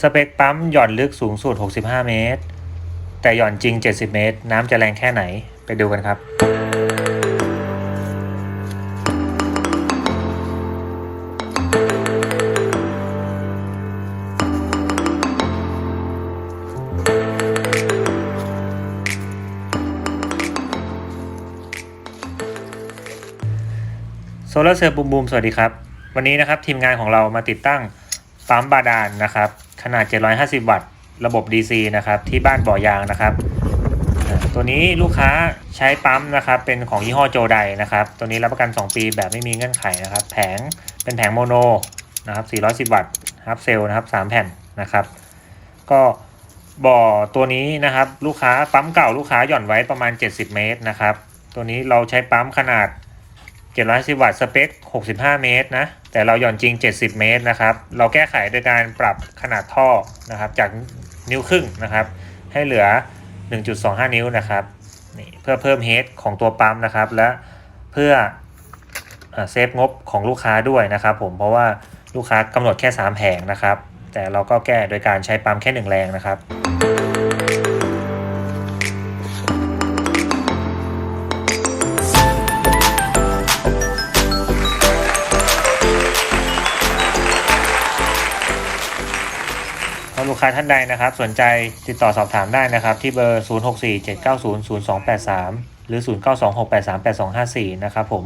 สเปคปั๊มหย่อนลึกสูงสุด 65 เมตร แต่หย่อนจริง 70 เมตร น้ำจะแรงแค่ไหน ไปดูกันครับ โซลาร์เซลล์บูมบูมสวัสดีครับ วันนี้นะครับทีมงานของเรามาติดตั้ง ปั๊มบาดาลนะครับ ขนาด 750 วัตต์ ระบบ DC นะครับ ที่บ้านบ่อยางนะครับ ตัวนี้ลูกค้าใช้ปั๊มนะครับ เป็นของยี่ห้อโจไดนะครับ ตัวนี้รับประกัน 2 ปีแบบไม่มีเงื่อนไขนะครับ แผงเป็นแผงโมโนนะครับ 410 วัตต์ฮับเซลนะครับ 3 แผ่นนะครับ ก็บ่อตัวนี้นะครับ ลูกค้าปั๊มเก่าลูกค้าหย่อนไว้ประมาณ 70 เมตรนะครับ ตัวนี้เราใช้ปั๊มขนาด 710วัตต์สเปค 65 เมตรนะ แต่เราหย่อนจริง 70 เมตรนะครับ เราแก้ไขโดยการปรับขนาดท่อนะครับ จากนิ้วครึ่งนะครับ ให้เหลือ 1.25 นิ้วนะครับนี่เพื่อเพิ่มเฮดของตัวปั๊มนะครับ และเพื่อเอ่อเซฟงบของลูกค้าด้วยนะครับ ผมเพราะว่าลูกค้ากำหนดแค่ 3 แผงนะครับ แต่เราก็แก้โดยการใช้ปั๊มแค่ 1 แรงนะครับ ถ้าลูกค้าท่านใดนะครับ สนใจติดต่อสอบถามได้นะครับ ที่เบอร์ 0647900283 หรือ 0926838254 นะครับผม